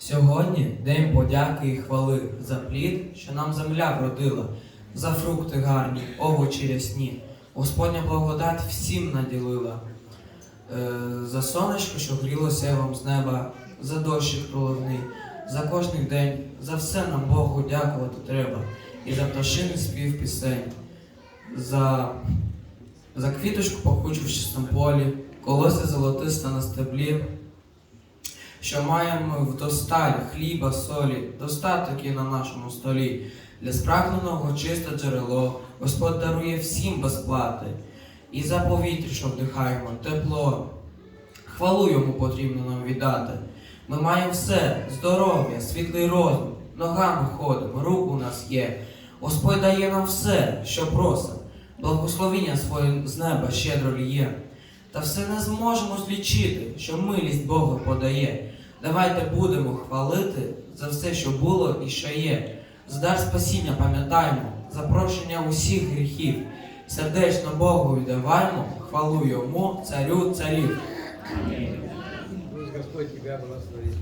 Сьогодні день подяки і хвали за плід, що нам земля вродила, за фрукти гарні, овочі рясні. Господня благодать всім наділила. Е, за сонечко, що гріло севом з неба, за дощик проливний, за кожний день, за все нам Богу дякувати треба. І за пташиний спів пісень, за, за квіточку пахучу в чистому полі, колося золотиста на стеблі, що маємо вдосталь хліба, солі, достаток є на нашому столі. Для спрагненого чисте джерело, Господь дарує всім безплати. І за повітря, що вдихаємо, тепло. Хвалу йому потрібно нам віддати. Ми маємо все, здоров'я, світлий розум, ногами ходимо, рук у нас є. Господь дає нам все, що просимо, благословіння своє з неба щедро ліє. Та все не зможемо злічити, що милість Бога подає. Давайте будемо хвалити за все, що було і що є. За дар спасіння пам'ятаємо, за прощення усіх гріхів. Сердечно Богу віддаваймо, хвалу йому, царю царів. Амінь. Господь тебе благословит.